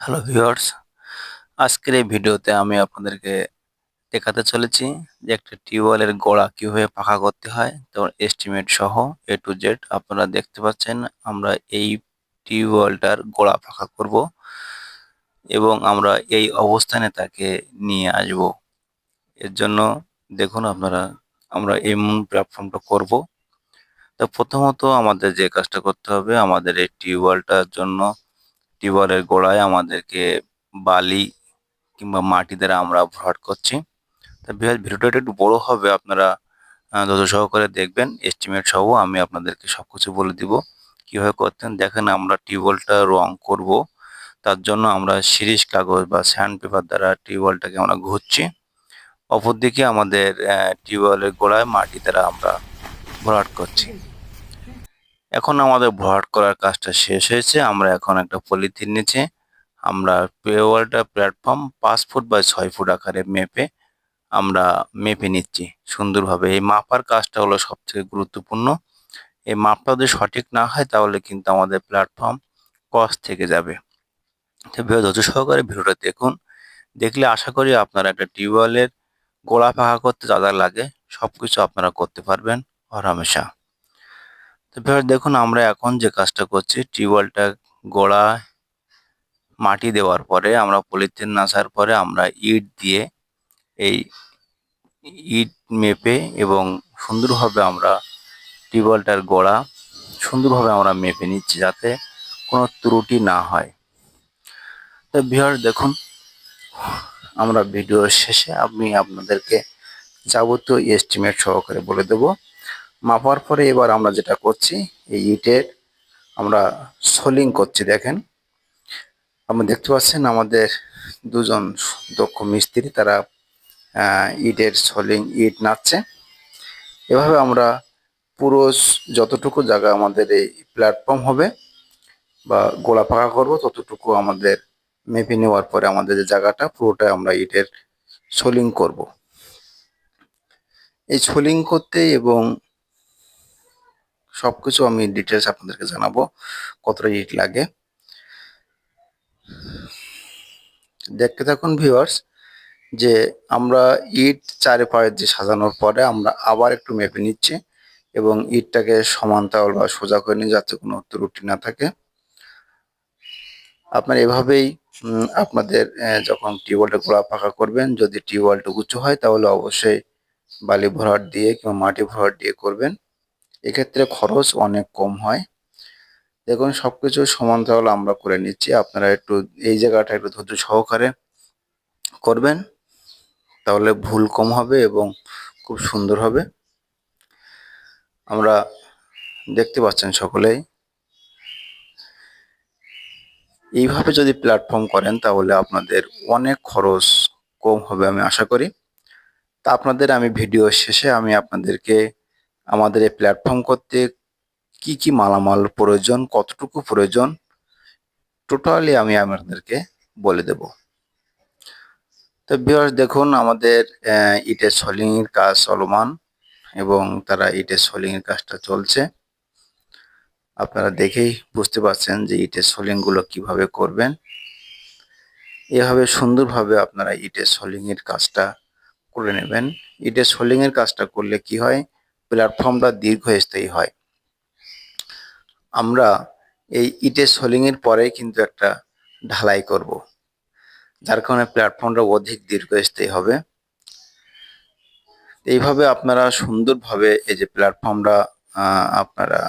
Hello viewers, আজকের এই ভিডিওতে আমি আপনাদেরকে দেখাতে চলেছি যে একটা টিউবওয়েলের গোড়া কীভাবে পাকা করতে হয়। তো এস্টিমেট সহ এ টু জেড আপনারা দেখতে পাচ্ছেন আমরা এই টিউবওয়েলটার গোড়া পাকা করব এবং আমরা এই অবস্থানে তাকে নিয়ে আসব। এর জন্য দেখুন আপনারা, আমরা এমন প্ল্যাটফর্মটা করব। তো প্রথমত আমাদের যে কাজটা করতে হবে আমাদের এই টিউবওয়েলটার জন্য টিউবওয়েলের গোড়ায় আমাদেরকে বালি কিংবা মাটি দ্বারা আমরা ভরাট করছি। তা বিহার, ভিডিওটা একটু বড় হবে, আপনারা ধৈর্য সহকারে দেখবেন এস্টিমেট সহ আমি আপনাদেরকে সবকিছু বলে দিব। কীভাবে করতেন? দেখেন আমরা টিউবওয়েলটা রং করব, তার জন্য আমরা সিরিজ কাগজ বা স্যান্ড পেপার দ্বারা টিউবওয়েলটাকে আমরা ঘুরছি। অপরদিকে আমাদের টিউবওয়েলের গোড়ায় মাটি দ্বারা আমরা ভরাট করছি। এখন আমাদের ভরাট করার কাজটা শেষ হয়েছে। আমরা এখন একটা পলিথিন নিচে, আমরা পেওয়ালটা প্ল্যাটফর্ম পাঁচ ফুট বা ছয় ফুট আকারে মেপে আমরা মেপে নিচ্ছি সুন্দরভাবে। এই মাপার কাজটা হলো সব থেকে গুরুত্বপূর্ণ। এই মাপটা যদি সঠিক না হয় তাহলে কিন্তু আমাদের প্ল্যাটফর্ম কস থেকে যাবে। তো ধৈর্য সহকারে ভিডিওটা দেখুন। দেখলে আশা করি আপনারা একটা টিউবওয়েলের গোড়া ফাঁকা করতে যা যা লাগে সবকিছু আপনারা করতে পারবেন। হরহামেশা তো ভিউয়ার দেখুন আমরা এখন যে কাজটা করছি, টিউবওয়েলটা গোড়া মাটি দেওয়ার পরে, আমরা পলিথিন নাসার পরে আমরা ইট দিয়ে এই ইট মেপে এবং সুন্দরভাবে আমরা টিউবওয়েলটার গোড়া সুন্দরভাবে আমরা মেপে নিচ্ছি যাতে কোনো ত্রুটি না হয়। তো ভিউয়ার দেখুন, আমরা ভিডিও শেষে আমি আপনাদেরকে যাবতীয় এস্টিমেট সহকারে বলে দেব। মাপার পরে এবার আমরা যেটা করছি, এই ইটের আমরা সোলিং করছি, দেখেন। আপনি দেখতে পাচ্ছেন আমাদের দুজন দক্ষ মিস্ত্রি, তারা ইটের সোলিং ইট নাচছে এভাবে আমরা পুরো যতটুকু জায়গা আমাদের এই প্ল্যাটফর্ম হবে বা গোলা পাকা করব, ততটুকু আমাদের মেপে নেওয়ার পরে আমাদের যে জায়গাটা পুরোটা আমরা ইটের সোলিং করব। এই সোলিং করতে এবং সবকিছু আমি ডিটেলস আপনাদেরকে জানাব, কতটা ইট লাগে। দেখতে থাকুন ভিউয়ার্স যে আমরা ইট চারিপাশে যে সাজানোর পরে আমরা আবার একটু মেপে নিচ্ছি এবং ইটটাকে সমান্তরাল বা সোজা করে নিয়ে যাতে কোনো ত্রুটি না থাকে। আপনার এভাবেই আপনাদের যখন টিউবওয়েলটা গোড়া পাকা করবেন, যদি টিউবওয়েলটা উঁচু হয় তাহলে অবশ্যই বালি ভরাট দিয়ে কিংবা মাটি ভরাট দিয়ে করবেন। এক্ষেত্রে খরচ অনেক কম হয়। দেখুন, সবকিছু সমান্তরাল আমরা করে নিচ্ছি। আপনারা একটু এই জায়গাটা একটু ধৈর্য সহকারে করবেন, তাহলে ভুল কম হবে এবং খুব সুন্দর হবে। আমরা দেখতে পাচ্ছেন সকলেই। এইভাবে যদি প্ল্যাটফর্ম করেন, তাহলে আপনাদের অনেক খরচ কম হবে আমি আশা করি। তা আপনাদের আমি ভিডিও শেষে আমি আপনাদেরকে আমাদের এই প্ল্যাটফর্ম করতে কি কি মালামাল প্রয়োজন, কতটুকু প্রয়োজন টোটালি আমি আপনাদেরকে বলে দেব। তো ভিউয়ার্স দেখুন আমাদের ইটের সলিং এর কাজ চলমান এবং তারা ইটের সোলিং এর কাজটা চলছে। আপনারা দেখেই বুঝতে পারছেন যে ইটের সোলিংগুলো কীভাবে করবেন। এভাবে সুন্দরভাবে আপনারা ইটের সোলিং এর কাজটা করে নেবেন। ইটের সোলিং এর কাজটা করলে কি হয় প্ল্যাটফর্মটা দীর্ঘস্থায়ী হয়। আমরা এই ইটে সোলিং এর পরে কিন্তু একটা ঢালাই করব, যার কারণে প্ল্যাটফর্মটা অধিক দীর্ঘস্থায়ী হবে। এইভাবে আপনারা সুন্দরভাবে এই যে প্ল্যাটফর্মটা আপনারা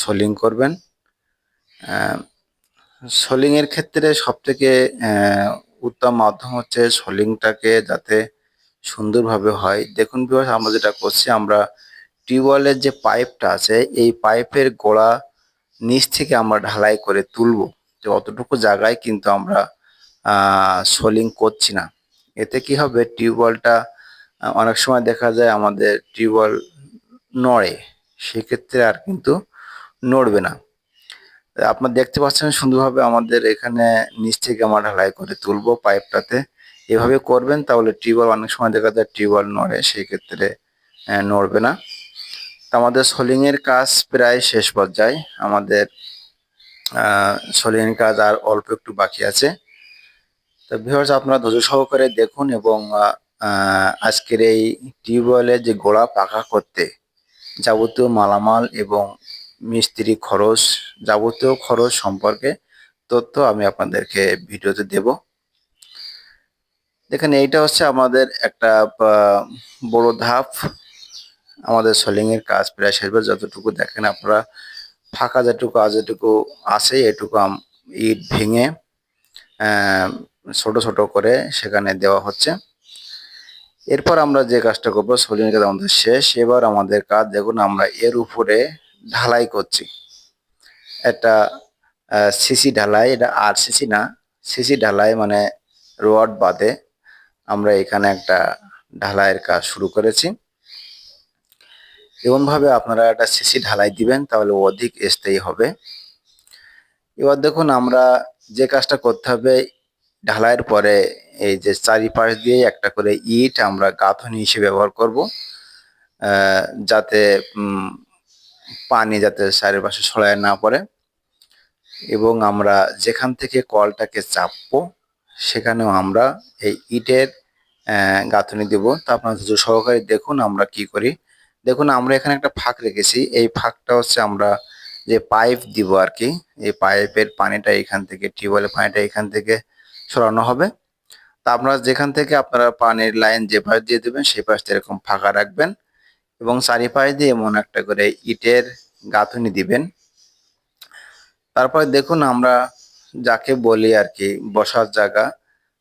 সোলিং করবেন। সোলিং এর ক্ষেত্রে সবথেকে উত্তম মাধ্যম হচ্ছে সোলিংটাকে যাতে সুন্দরভাবে হয়। দেখুন বিভাগ আমরা যেটা করছি, আমরা টিউবওয়েলের যে পাইপটা আছে, এই পাইপের গোড়া নিচ থেকে আমরা ঢালাই করে তুলবো। যে অতটুকু জায়গায় কিন্তু আমরা সোলিং করছি না। এতে কি হবে? টিউবওয়েলটা অনেক সময় দেখা যায় আমাদের টিউবওয়েল নড়ে, সেক্ষেত্রে আর কিন্তু নড়বে না। আপনার দেখতে পাচ্ছেন সুন্দরভাবে আমাদের এখানে নিচ থেকে আমরা ঢালাই করে তুলবো পাইপটাতে। এভাবে করবেন, তাহলে টিউবওয়েল অনেক সময় দেখা যায় টিউবওয়েল নড়ে, সেই ক্ষেত্রে নড়বে না। তো আমাদের সোলিং এর কাজ প্রায় শেষ পর্যায়ে। আমাদের সোলিং কাজ আর অল্প একটু বাকি আছে। তো ভিউয়ার্স আপনারা ধৈর্য সহকারে দেখুন এবং আজকের এই টিউবওয়েলের যে গোড়া পাকা করতে যাবতীয় মালামাল এবং মিস্ত্রি খরচ, যাবতীয় খরচ সম্পর্কে তথ্য আমি আপনাদেরকে ভিডিওতে দেব। দেখেন, এইটা হচ্ছে আমাদের একটা বড় ধাপ। আমাদের সোলিং এর কাজ প্রায় শেষ পর্যন্ত যতটুকু দেখেন আপনারা, ফাঁকা যেটুকু যেটুকু আছে, এটুকু ইট ভেঙে ছোট ছোট করে সেখানে দেওয়া হচ্ছে। এরপর আমরা যে কাজটা করব সোলিং কাজ আমাদের শেষ। এবার আমাদের কাজ, দেখুন, আমরা এর উপরে ঢালাই করছি। একটা সিসি ঢালাই, এটা আর সিসি না, সিসি ঢালাই মানে রড বাদে আমরা এখানে একটা ঢালাইয়ের কাজ শুরু করেছি। এমনভাবে আপনারা একটা সিসি ঢালাই দিবেন, তাহলে অধিক স্থায়ী হবে। এবার দেখুন, আমরা যে কাজটা করতে হবে, ঢালাইয়ের পরে এই যে চারিপাশ দিয়ে একটা করে ইট আমরা গাঁথনি হিসেবে ব্যবহার করব যাতে পানি যাতে চারিপাশে ছড়ায় না পড়ে। এবং আমরা যেখান থেকে কলটাকে চাপবো সেখানেও আমরা এই ইটের গাঁথনি দেব। তা আপনারা ধৈর্য সহকারে দেখুন আমরা কি করি। দেখুন আমরা এখানে একটা ফাঁক রেখেছি। এই ফাঁকটা হচ্ছে আমরা যে পাইপ দিব আর কি এই পাইপের পানিটা এখান থেকে, টিউবওয়েলের পানিটা এখান থেকে সরানো হবে। তা আপনারা যেখান থেকে আপনারা পানির লাইন যে পাশ দিয়ে দেবেন, সেই পাশটা এরকম ফাঁকা রাখবেন এবং চারিপাশ দিয়ে এমন একটা করে ইটের গাঁথনি দিবেন। তারপরে দেখুন আমরা যাকে বলি আর কি, বসার জায়গা।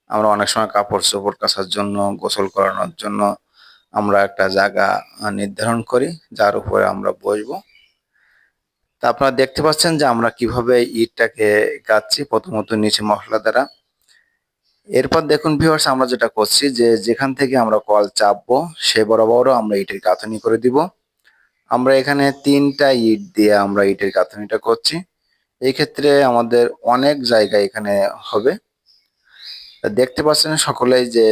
আমরা অনেক সময় কাপড় চোপড় কাচার জন্য, গোসল করানোর জন্য আমরা একটা জায়গা নির্ধারণ করি, যার উপরে আমরা বসবো। তা আপনারা দেখতে পাচ্ছেন যে আমরা কীভাবে ইটটাকে গাচ্ছি প্রথমত নিচে মশলা দ্বারা। এরপর দেখুন ভিউয়ার্স আমরা যেটা করছি যে যেখান থেকে আমরা কল চাপবো, সে বরাবরও আমরা ইটের গাঁথনি করে দিব। আমরা এখানে তিনটা ইট দিয়ে আমরা ইটের গাঁথনিটা করছি। এই ক্ষেত্রে আমাদের অনেক জায়গা এখানে হবে। দেখতে পাচ্ছেন সকলেই যে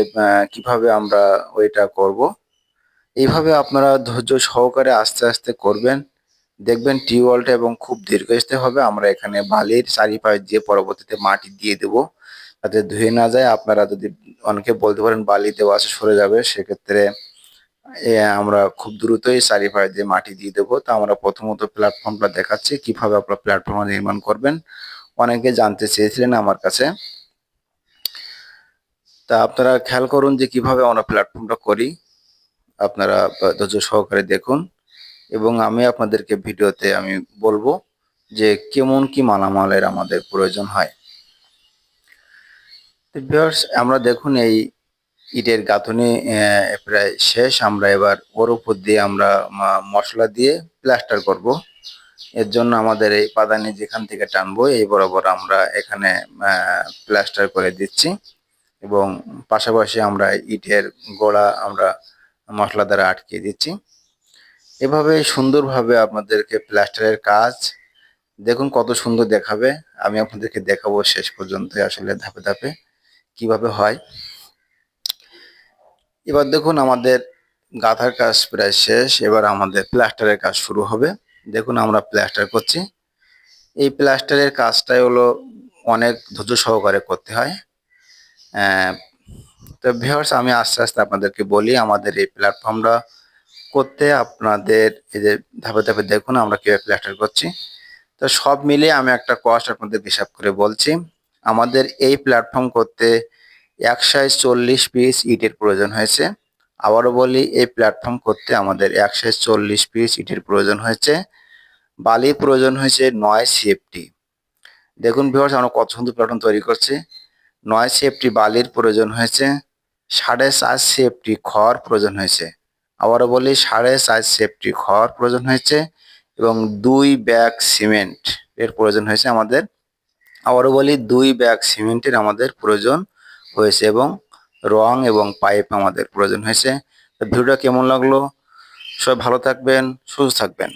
কীভাবে আমরা ওইটা করব। এইভাবে আপনারা ধৈর্য সহকারে আস্তে আস্তে করবেন। দেখবেন টিউবওয়েলটা এবং খুব দীর্ঘস্থায়ী হবে আমরা এখানে বালির চারিপাশ দিয়ে পরবর্তীতে মাটি দিয়ে দেব। যাতে ধুয়ে না যায়। আপনারা যদি অনেকে বলতে পারেন বালি দেওয়া আছে, সরে যাবে। সেক্ষেত্রে আমরা খুব দ্রুতই চারিপাশ দিয়ে মাটি দিয়ে দেবো। তো আমরা প্রথমত প্ল্যাটফর্মটা দেখাচ্ছি, কীভাবে আপনারা প্ল্যাটফর্ম নির্মাণ করবেন। অনেকে জানতে চেয়েছিলেন আমার কাছে। তা আপনারা খেয়াল করুন যে কীভাবে আমরা প্ল্যাটফর্মটা করি। আপনারা ধৈর্য সহকারে দেখুন। এবং আমি আপনাদেরকে ভিডিওতে আমি বলব যে কেমন কি মালামালের আমাদের প্রয়োজন হয়। আমরা দেখুন এই ইটের গাঁথনি প্রায় শেষ। আমরা এবার ওর উপর দিয়ে আমরা মশলা দিয়ে প্লাস্টার করব। এর জন্য আমাদের এই পাদানি যেখান থেকে টানবো, এই বরাবর আমরা এখানে প্লাস্টার করে দিচ্ছি। এবং পাশাপাশি আমরা ইটের গোড়া আমরা মশলা দ্বারা আটকে দিচ্ছি। এভাবে সুন্দরভাবে আপনাদেরকে প্লাস্টারের কাজ, দেখুন কত সুন্দর দেখাবে। আমি আপনাদেরকে দেখাবো শেষ পর্যন্ত আসলে ধাপে ধাপে কীভাবে হয়। এবার দেখুন আমাদের গাঁথার কাজ প্রায় শেষ, এবার আমাদের প্লাস্টারের কাজ শুরু হবে। দেখুন আমরা প্লাস্টার করছি। এই প্লাস্টারের কাজটাই হলো অনেক ধৈর্য সহকারে করতে হয়। তো ভিউয়ার্স আমি আস্তে আস্তে আপনাদেরকে বলি, আমাদের এই প্ল্যাটফর্মটা করতে আপনাদের এই যে ধাপে ধাপে দেখুন আমরা কীভাবে প্লাস্টার করছি। তো সব মিলিয়ে আমি একটা কস্ট আপনাদের হিসাব করে বলছি। আমাদের এই প্ল্যাটফর্ম করতে একশায় চল্লিশ পিস ইটের প্রয়োজন হয়েছে। আবারও বলি, এই প্ল্যাটফর্ম করতে আমাদের একশায় চল্লিশ পিস ইটের প্রয়োজন হয়েছে। বালির প্রয়োজন হয়েছে নয় সিএফটি দেখুন ভিউয়ার্স আমরা কত সুন্দর প্ল্যাটফর্ম তৈরি করছি। নয় সিএফটি বালির প্রয়োজন হয়েছে। সাড়ে চার সিএফটি খড় প্রয়োজন হয়েছে। আবারও বলি, সাড়ে চার সিএফটি খড় প্রয়োজন হয়েছে এবং দুই ব্যাগ সিমেন্ট এর প্রয়োজন হয়েছে আমাদের। আবারও বলি, দুই ব্যাগ সিমেন্টের আমাদের প্রয়োজন হয়েছে এবং রং এবং পাইপ আমাদের প্রয়োজন হয়েছে। ভিডিওটা কেমন লাগল? সবাই ভালো থাকবেন, সুস্থ থাকবেন।